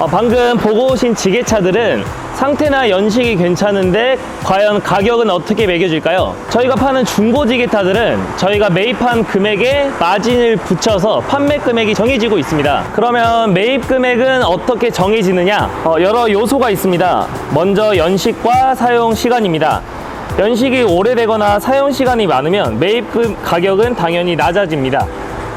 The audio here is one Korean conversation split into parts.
어, 방금 보고 오신 지게차들은 상태나 연식이 괜찮은데 과연 가격은 어떻게 매겨질까요? 저희가 파는 중고 지게차들은 저희가 매입한 금액에 마진을 붙여서 판매 금액이 정해지고 있습니다. 그러면 매입 금액은 어떻게 정해지느냐? 어, 여러 요소가 있습니다. 먼저 연식과 사용 시간입니다. 연식이 오래되거나 사용 시간이 많으면 매입금 가격은 당연히 낮아집니다.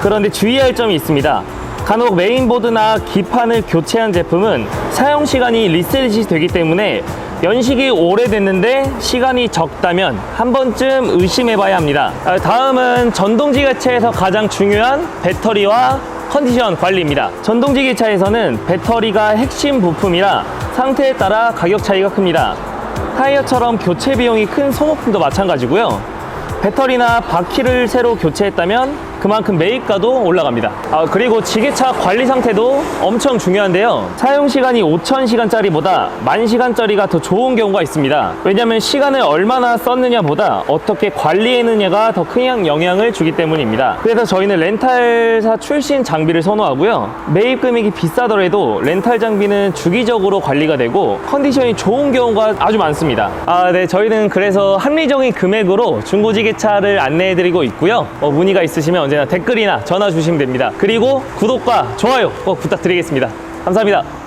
그런데 주의할 점이 있습니다. 간혹 메인보드나 기판을 교체한 제품은 사용 시간이 리셋이 되기 때문에 연식이 오래됐는데 시간이 적다면 한 번쯤 의심해 봐야 합니다. 아, 다음은 전동지게차에서 가장 중요한 배터리와 컨디션 관리입니다. 전동지게차에서는 배터리가 핵심 부품이라 상태에 따라 가격 차이가 큽니다. 타이어처럼 교체 비용이 큰 소모품도 마찬가지고요. 배터리나 바퀴를 새로 교체했다면 그만큼 매입가도 올라갑니다. 아, 그리고 지게차 관리 상태도 엄청 중요한데요. 사용 시간이 5,000시간짜리보다 만 시간짜리가 더 좋은 경우가 있습니다. 왜냐하면 시간을 얼마나 썼느냐 보다 어떻게 관리했느냐가 더 큰 영향을 주기 때문입니다. 그래서 저희는 렌탈사 출신 장비를 선호하고요. 매입 금액이 비싸더라도 렌탈 장비는 주기적으로 관리가 되고 컨디션이 좋은 경우가 아주 많습니다. 아, 네, 저희는 그래서 합리적인 금액으로 중고지게차를 안내해드리고 있고요. 어, 문의가 있으시면 언제나 댓글이나 전화 주시면 됩니다. 그리고 구독과 좋아요 꼭 부탁드리겠습니다. 감사합니다.